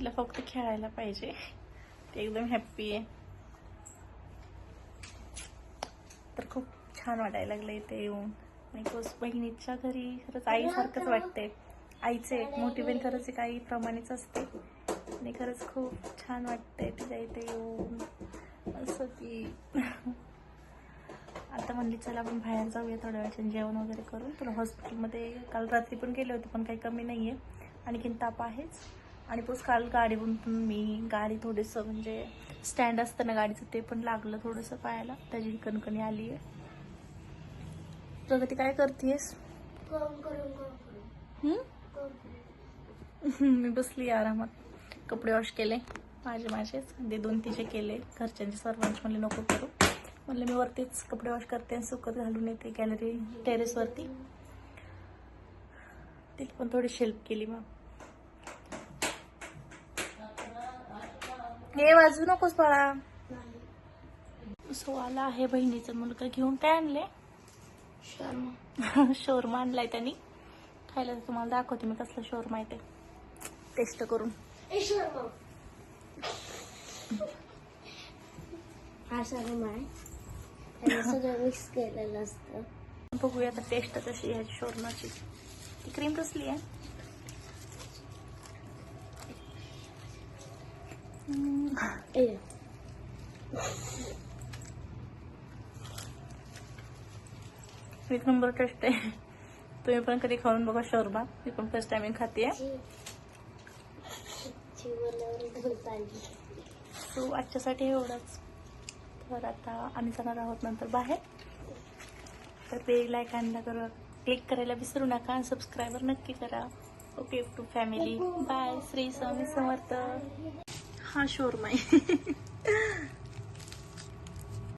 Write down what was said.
तिला फक्त खेळायला पाहिजे. ती एकदम हॅप्पी आहे. तर खूप छान वाटायला लागलं इथे येऊन. आणि कोस बहिणीच्या घरी खरंच आईसारखंच वाटते आईचे मोठी बहीण खरंच एक आई प्रमाणेच असते आणि खरंच खूप छान वाटते तिच्या इथे येऊन. असं की. आता म्हणली चला आपण बाहेर जाऊया थोड्या वेळाने जेवण वगैरे करून. तुला हॉस्पिटलमध्ये काल रात्री पण गेले होते पण काही कमी नाही आहे आणखीन ताप आहेच. आणि पोच काल गाडीवरून पण मी गाडी थोडंसं म्हणजे स्टँड असतं ना गाडीचं ते पण लागलं थोडंसं पायाला. त्याची कणकणी आली आहे. प्रगती काय करतेस मी बसली आरामात. कपडे वॉश केले. माझे माझेच. ते दोन तिचे केले. घरच्यांचे सर्वांचे म्हणले नको करू. म्हणलं मी वरतीच कपडे वॉश करते आणि सुकत घालून येते गॅलरी टेरेसवरती ती पण थोडी शेल्प केली मग. हे वाजू नकोस बाळा. सो आला आहे बहिणीचा मुलगा घेऊन काय आणले शर्मा. शोरमा आणलाय त्यांनी. खायला तर तुम्हाला दाखवते मी कसला शोरमा आहे ते. टेस्ट करून. ए शर्मा. हा शर्मा आहे. त्याने सगळं मिक्स केलेलं असतं. बघूया आता टेस्ट कशी आहे शोरमाची. ती क्रीम कसली आहे? ए एक नंबर टेस्ट आहे तुम्ही पण कधी खाऊन बघा शोरमा मी पण फर्स्ट टाइम खाते सो आजच्यासाठी एवढंच. तर आता आम्ही जाणार आहोत नंतर बाहेर. तर ते लाईक आणला करा क्लिक करायला विसरू नका आणि सबस्क्रायबर नक्की करा. Okay to family bye Shri Swami Samarth. हा शोरमा आहे